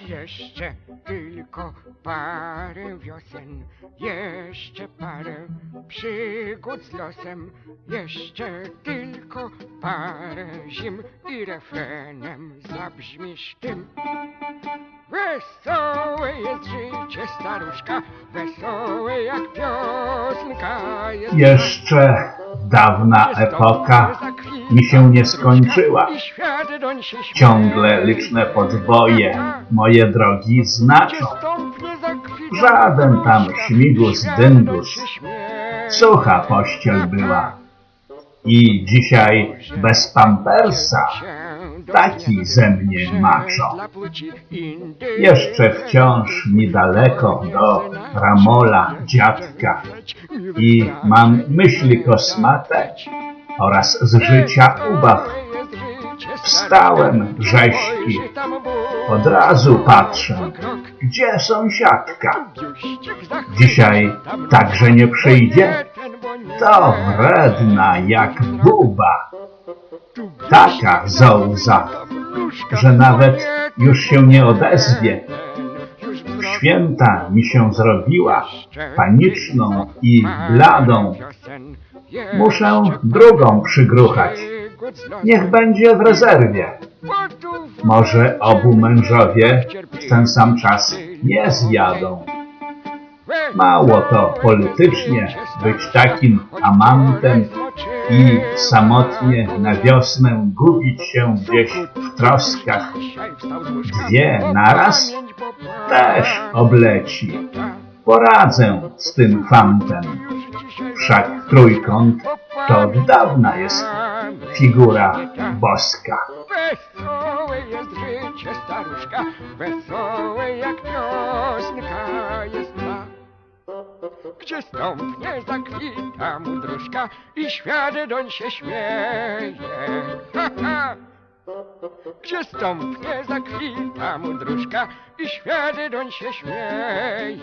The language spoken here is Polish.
Jeszcze tylko parę wiosen, jeszcze parę przygód z losem, jeszcze tylko parę zim i refrenem zabrzmisz tym. Wesołe jest życie staruszka, wesołe jak piosenka jest. Jeszcze dawna epoka mi się nie skończyła. Ciągle liczne podboje moje drogi znaczą. Żaden tam śmigus, dyngus. Sucha pościel była. I dzisiaj bez pampersa taki ze mnie macho. Jeszcze wciąż mi daleko do ramola dziadka i mam myśli kosmate oraz z życia ubaw. Wstałem rzeźki, od razu patrzę, gdzie sąsiadka. Dzisiaj także nie przyjdzie? To wredna jak buba, taka zołza, że nawet już się nie odezwie. Święta mi się zrobiła paniczną i bladą. Muszę drugą przygruchać. Niech będzie w rezerwie. Może obu mężowie w ten sam czas nie zjadą. Mało to politycznie być takim amantem i samotnie na wiosnę gubić się gdzieś w troskach. Dwie naraz też obleci. Poradzę z tym fantem. Wszak trójkąt to od dawna jest figura boska. Wesołe jest życie staruszka, wesołe jak piosenka jest ma. Gdzie stąpnie zakwita mudruszka i świat doń się śmieje. Gdzie stąpnie zakwita mudruszka i świat doń się śmieje.